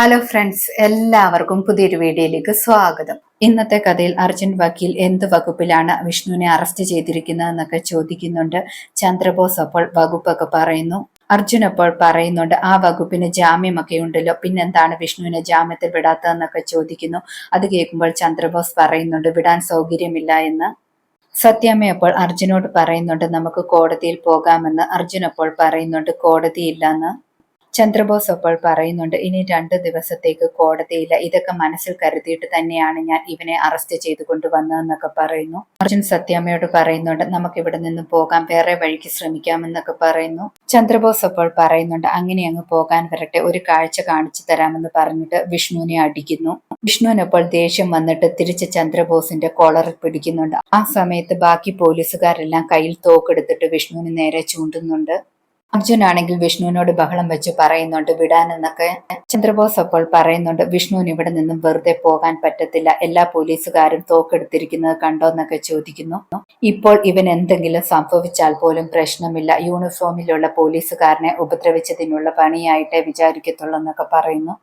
Hello friends എല്ലാവർക്കും പുതിയൊരു വീഡിയോയിലേക്ക് സ്വാഗതം. ഇന്നത്തെ കഥയിൽ അർജുൻ വക്കീൽ എന്ത് വകുപ്പിലാണ് വിഷ്ണുവിനെ അറസ്റ്റ് ചെയ്തിരിക്കുന്നതെന്നൊക്കെ ചോദിക്കുന്നുണ്ട്. ചന്ദ്രബോസ് അപ്പോൾ വകുപ്പൊക്കെ പറയുന്നു. അർജുൻ അപ്പോൾ പറയുന്നുണ്ട് ആ വകുപ്പിന് ജാമ്യമൊക്കെ ഉണ്ടല്ലോ. പിന്നെന്താണ് വിഷ്ണുവിനെ ജാമ്യത്തിൽ വിടാത്തതെന്നൊക്കെ ചോദിക്കുന്നു. അത് കേൾക്കുമ്പോൾ ചന്ദ്രബോസ് പറയുന്നുണ്ട് വിടാൻ സൗകര്യമില്ല എന്ന്. സത്യാമ്മ അപ്പോൾ അർജുനോട് പറയുന്നുണ്ട് നമുക്ക് കോടതിയിൽ പോകാമെന്ന്. അർജുൻ അപ്പോൾ പറയുന്നുണ്ട് കോടതിയില്ലെന്ന്. ചന്ദ്രബോസ് അപ്പോൾ പറയുന്നുണ്ട് ഇനി രണ്ടു ദിവസത്തേക്ക് കോടതിയില്ല. ഇതൊക്കെ മനസ്സിൽ കരുതിയിട്ട് തന്നെയാണ് ഞാൻ ഇവനെ അറസ്റ്റ് ചെയ്ത് കൊണ്ടുവന്നതെന്നൊക്കെ പറയുന്നു. അർജുൻ സത്യാമ്മയോട് പറയുന്നുണ്ട് നമുക്ക് ഇവിടെ നിന്ന് പോകാൻ വേറെ വഴിക്ക് ശ്രമിക്കാമെന്നൊക്കെ പറയുന്നു. ചന്ദ്രബോസ് അപ്പോൾ പറയുന്നുണ്ട് അങ്ങനെ അങ്ങ് പോകാൻ വരട്ടെ. ഒരു കാഴ്ച കാണിച്ചു തരാമെന്ന് പറഞ്ഞിട്ട് വിഷ്ണുവിനെ അടിക്കുന്നു. വിഷ്ണുവിനപ്പോൾ ദേഷ്യം വന്നിട്ട് തിരിച്ച് ചന്ദ്രബോസിന്റെ കോളർ പിടിക്കുന്നുണ്ട്. ആ സമയത്ത് ബാക്കി പോലീസുകാരെല്ലാം കയ്യിൽ തോക്കെടുത്തിട്ട് വിഷ്ണുവിന് നേരെ ചൂണ്ടുന്നുണ്ട്. അർജുൻ ആണെങ്കിൽ വിഷ്ണുവിനോട് ബഹളം വെച്ച് പറയുന്നുണ്ട് വിടാനെന്നൊക്കെ ചന്ദ്രബോസ് അപ്പോൾ പറയുന്നുണ്ട് വിഷ്ണുവിന് ഇവിടെ നിന്നും വെറുതെ പോകാൻ പറ്റത്തില്ല എല്ലാ പോലീസുകാരും തോക്കെടുത്തിരിക്കുന്നത് കണ്ടോ എന്നൊക്കെ ചോദിക്കുന്നു. ഇപ്പോൾ ഇവൻ എന്തെങ്കിലും സംഭവിച്ചാൽ പോലും പ്രശ്നമില്ല യൂണിഫോമിലുള്ള പോലീസുകാരനെ ഉപദ്രവിച്ചതിനുള്ള പണിയായിട്ടേ വിചാരിക്കത്തുള്ളൂ എന്നൊക്കെ പറയുന്നു.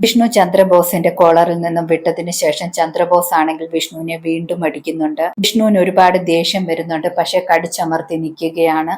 വിഷ്ണു ചന്ദ്രബോസിന്റെ കോളറിൽ നിന്നും വിട്ടതിന് ശേഷം ചന്ദ്രബോസ് ആണെങ്കിൽ വിഷ്ണുവിനെ വീണ്ടും അടിക്കുന്നുണ്ട്. വിഷ്ണുവിന് ഒരുപാട് ദേഷ്യം വരുന്നുണ്ട് പക്ഷെ കടിച്ചമർത്തി നിൽക്കുകയാണ്.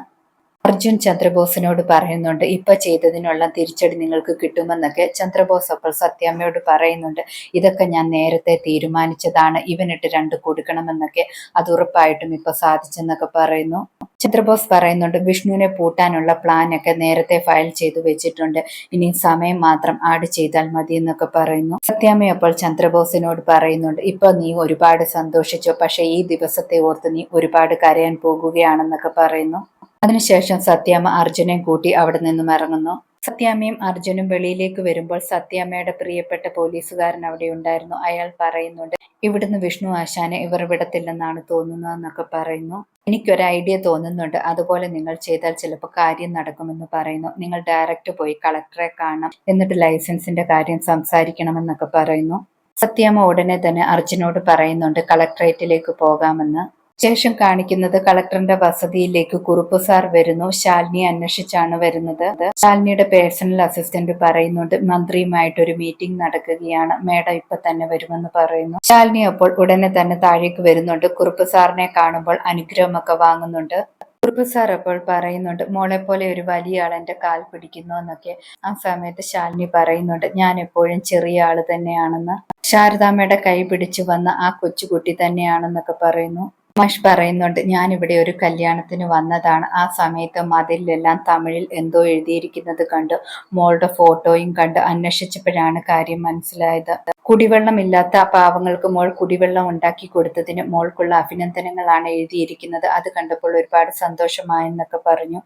അർജുൻ ചന്ദ്രബോസിനോട് പറയുന്നുണ്ട് ഇപ്പൊ ചെയ്തതിനുള്ള തിരിച്ചടി നിങ്ങൾക്ക് കിട്ടുമെന്നൊക്കെ ചന്ദ്രബോസ് അപ്പോൾ സത്യാമ്മയോട് പറയുന്നുണ്ട്. ഇതൊക്കെ ഞാൻ നേരത്തെ തീരുമാനിച്ചതാണ്. ഇവനിട്ട് രണ്ട് കൊടുക്കണമെന്നൊക്കെ അത് ഉറപ്പായിട്ടും ഇപ്പൊ സാധിച്ചെന്നൊക്കെ പറയുന്നു. ചന്ദ്രബോസ് പറയുന്നുണ്ട് വിഷ്ണുവിനെ പൂട്ടാനുള്ള പ്ലാൻ ഒക്കെ നേരത്തെ ഫയൽ ചെയ്തു വെച്ചിട്ടുണ്ട്. ഇനി സമയം മാത്രം ആഡ് ചെയ്താൽ മതി എന്നൊക്കെ പറയുന്നു. സത്യാമ്മ അപ്പോൾ ചന്ദ്രബോസിനോട് പറയുന്നുണ്ട് ഇപ്പൊ നീ ഒരുപാട് സന്തോഷിച്ചോ. പക്ഷെ ഈ ദിവസത്തെ ഓർത്ത് നീ ഒരുപാട് കരയാൻ പോകുകയാണെന്നൊക്കെ പറയുന്നു. അതിനുശേഷം സത്യാമ്മ അർജുനെ കൂട്ടി അവിടെ നിന്നും ഇറങ്ങുന്നു. സത്യാമ്മയും അർജുനും വെളിയിലേക്ക് വരുമ്പോൾ സത്യാമ്മയുടെ പ്രിയപ്പെട്ട പോലീസുകാരൻ അവിടെ ഉണ്ടായിരുന്നു. അയാൾ പറയുന്നുണ്ട് ഇവിടുന്ന് വിഷ്ണു ആശാനെ ഇവർ വിടത്തില്ലെന്നാണ് തോന്നുന്നതെന്നൊക്കെ പറയുന്നു. എനിക്കൊരു ഐഡിയ തോന്നുന്നുണ്ട്. അതുപോലെ നിങ്ങൾ ചെയ്താൽ ചിലപ്പോൾ കാര്യം നടക്കുമെന്ന് പറയുന്നു. നിങ്ങൾ ഡയറക്റ്റ് പോയി കളക്ടറെ കാണണം. എന്നിട്ട് ലൈസൻസിന്റെ കാര്യം സംസാരിക്കണമെന്നൊക്കെ പറയുന്നു. സത്യാമ്മ ഉടനെ തന്നെ അർജുനോട് പറയുന്നുണ്ട് കളക്ടറേറ്റിലേക്ക് പോകാമെന്ന്. ശേഷം കാണിക്കുന്നത് കളക്ടറിന്റെ വസതിയിലേക്ക് കുറുപ്പ് സാർ വരുന്നു. ശാലിനിയെ അന്വേഷിച്ചാണ് വരുന്നത്. ശാലിനിയുടെ പേഴ്സണൽ അസിസ്റ്റന്റ് പറയുന്നുണ്ട് മന്ത്രിയുമായിട്ട് ഒരു മീറ്റിംഗ് നടക്കുകയാണ്. മേഡം ഇപ്പൊ തന്നെ വരുമെന്ന് പറയുന്നു. ശാലിനി അപ്പോൾ ഉടനെ തന്നെ താഴേക്ക് വരുന്നുണ്ട്. കുറുപ്പ് സാറിനെ കാണുമ്പോൾ അനുഗ്രഹമൊക്കെ വാങ്ങുന്നുണ്ട്. കുറുപ്പ് സാർ അപ്പോൾ പറയുന്നുണ്ട് മോളെ പോലെ ഒരു വലിയ ആൾ എന്റെ കാൽ പിടിക്കുന്നു എന്നൊക്കെ ആ സമയത്ത് ശാലിനി പറയുന്നുണ്ട് ഞാൻ എപ്പോഴും ചെറിയ ആൾ തന്നെയാണെന്ന്. ശാരദാമ്മയുടെ കൈ പിടിച്ചു വന്ന ആ കൊച്ചുകുട്ടി തന്നെയാണെന്നൊക്കെ പറയുന്നു. മാഷ് പറയുന്നുണ്ട് ഞാൻ ഇവിടെ ഒരു കല്യാണത്തിന് വന്നതാണ്. ആ സമയത്ത് മതിലെല്ലാം തമിഴിൽ എന്തോ എഴുതിയിരിക്കുന്നത് കണ്ട്. മോളുടെ ഫോട്ടോയും കണ്ട്. അന്വേഷിച്ചപ്പോഴാണ് കാര്യം മനസ്സിലായത്. കുടിവെള്ളമില്ലാത്ത പാവങ്ങൾക്ക് മോൾ കുടിവെള്ളം ഉണ്ടാക്കി കൊടുത്തതിന് മോൾക്കുള്ള അഭിനന്ദനങ്ങളാണ് എഴുതിയിരിക്കുന്നത്. അത് കണ്ടപ്പോൾ ഒരുപാട് സന്തോഷമായെന്നൊക്കെ പറഞ്ഞു.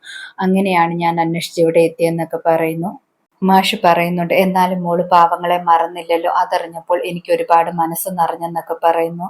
അങ്ങനെയാണ് ഞാൻ അന്വേഷിച്ച് ഇവിടെ എത്തിയെന്നൊക്കെ പറയുന്നു. മാഷ് പറയുന്നുണ്ട് എന്നാലും മോൾ പാവങ്ങളെ മറന്നില്ലല്ലോ. അതറിഞ്ഞപ്പോൾ എനിക്ക് ഒരുപാട് മനസ്സ് നിറഞ്ഞെന്നൊക്കെ പറയുന്നു.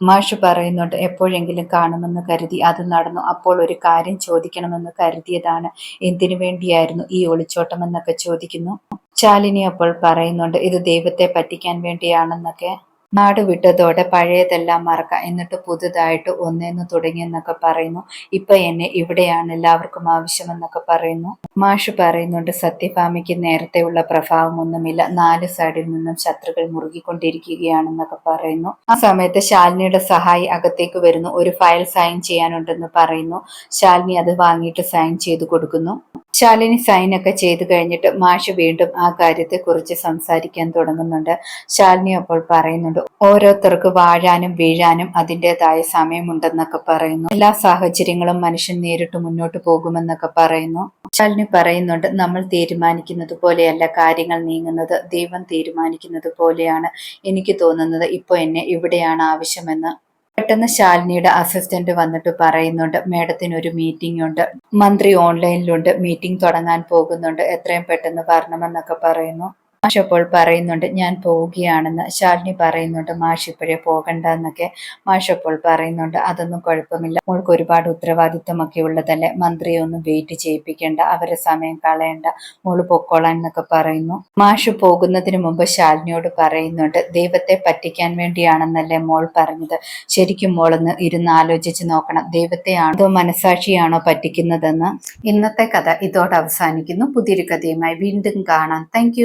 മാഷ് പറയുന്നുണ്ട് എപ്പോഴെങ്കിലും കാണുമെന്ന് കരുതി അത് നടന്നു. അപ്പോൾ ഒരു കാര്യം ചോദിക്കണമെന്ന് കരുതിയതാണ്. എന്തിനു വേണ്ടിയായിരുന്നു ഈ ഒളിച്ചോട്ടമെന്നൊക്കെ ചോദിക്കുന്നു. ശാലിനി അപ്പോൾ പറയുന്നുണ്ട് ഇത് ദൈവത്തെ പറ്റിക്കാൻ വേണ്ടിയാണെന്നൊക്കെ. നാട് വിട്ടതോടെ പഴയതെല്ലാം മറക്കാം. എന്നിട്ട് പുതുതായിട്ട് ഒന്നേന്ന് തുടങ്ങിയെന്നൊക്കെ പറയുന്നു. ഇപ്പൊ എന്നെ ഇവിടെയാണ് എല്ലാവർക്കും ആവശ്യമെന്നൊക്കെ പറയുന്നു. മാഷ് പറയുന്നുണ്ട് സത്യഭാമിക്ക് നേരത്തെയുള്ള പ്രഭാവമൊന്നുമില്ല. നാല് സൈഡിൽ നിന്നും ശത്രുക്കൾ മുറുകിക്കൊണ്ടിരിക്കുകയാണെന്നൊക്കെ പറയുന്നു. ആ സമയത്ത് ശാലിനിയുടെ സഹായി അകത്തേക്ക് വരുന്നു. ഒരു ഫയൽ സൈൻ ചെയ്യാനുണ്ടെന്ന് പറയുന്നു. ശാലിനി അത് വാങ്ങിയിട്ട് സൈൻ ചെയ്തു കൊടുക്കുന്നു. ശാലിനി സൈനൊക്കെ ചെയ്തു കഴിഞ്ഞിട്ട് മാഷ് വീണ്ടും ആ കാര്യത്തെക്കുറിച്ച് സംസാരിക്കാൻ തുടങ്ങുന്നുണ്ട്. ശാലിനി അപ്പോൾ പറയുന്നുണ്ട് ഓരോരുത്തർക്ക് വാഴാനും വീഴാനും അതിന്റെതായ സമയമുണ്ടെന്നൊക്കെ പറയുന്നു. എല്ലാ സാഹചര്യങ്ങളും മനുഷ്യൻ നേരിട്ട് മുന്നോട്ട് പോകുമെന്നൊക്കെ പറയുന്നു. ശാലിനി പറയുന്നുണ്ട് നമ്മൾ തീരുമാനിക്കുന്നത് പോലെയല്ല കാര്യങ്ങൾ നീങ്ങുന്നത്. ദൈവം തീരുമാനിക്കുന്നത് പോലെയാണ് എനിക്ക് തോന്നുന്നത്. ഇപ്പോൾ എന്നെ ഇവിടെയാണ് ആവശ്യമെന്ന്. പെട്ടെന്ന് ശാലിനിയുടെ അസിസ്റ്റന്റ് വന്നിട്ട് പറയുന്നുണ്ട് മേഡത്തിന് ഒരു മീറ്റിംഗ് ഉണ്ട്. മന്ത്രി ഓൺലൈനിലുണ്ട് മീറ്റിംഗ് തുടങ്ങാൻ പോകുന്നുണ്ട്. എത്രയും പെട്ടെന്ന് വരണമെന്നൊക്കെ പറയുന്നു. മാഷ് അപ്പോൾ പറയുന്നുണ്ട് ഞാൻ പോവുകയാണെന്ന്. ശാലിനി പറയുന്നുണ്ട് മാഷ് ഇപ്പോഴേ പോകണ്ട എന്നൊക്കെ മാഷ് അപ്പോൾ പറയുന്നുണ്ട് അതൊന്നും കുഴപ്പമില്ല. മോൾക്ക് ഒരുപാട് ഉത്തരവാദിത്തമൊക്കെ ഉള്ളതല്ലേ? മന്ത്രിയെ ഒന്നും വെയിറ്റ് ചെയ്യിപ്പിക്കേണ്ട അവരെ സമയം കളയണ്ട മോൾ പൊക്കോളാൻ എന്നൊക്കെ പറയുന്നു. മാഷ് പോകുന്നതിന് മുമ്പ് ശാലിനിയോട് പറയുന്നുണ്ട് ദൈവത്തെ പറ്റിക്കാൻ വേണ്ടിയാണെന്നല്ലേ മോൾ പറഞ്ഞത്. ശരിക്കും മോളൊന്ന് ഇരുന്ന് ആലോചിച്ച് നോക്കണം. ദൈവത്തെയാണോ അതോ മനസാക്ഷിയാണോ പറ്റിക്കുന്നതെന്ന്? ഇന്നത്തെ കഥ ഇതോടെ അവസാനിക്കുന്നു. പുതിയൊരു കഥയുമായി വീണ്ടും കാണാം. താങ്ക്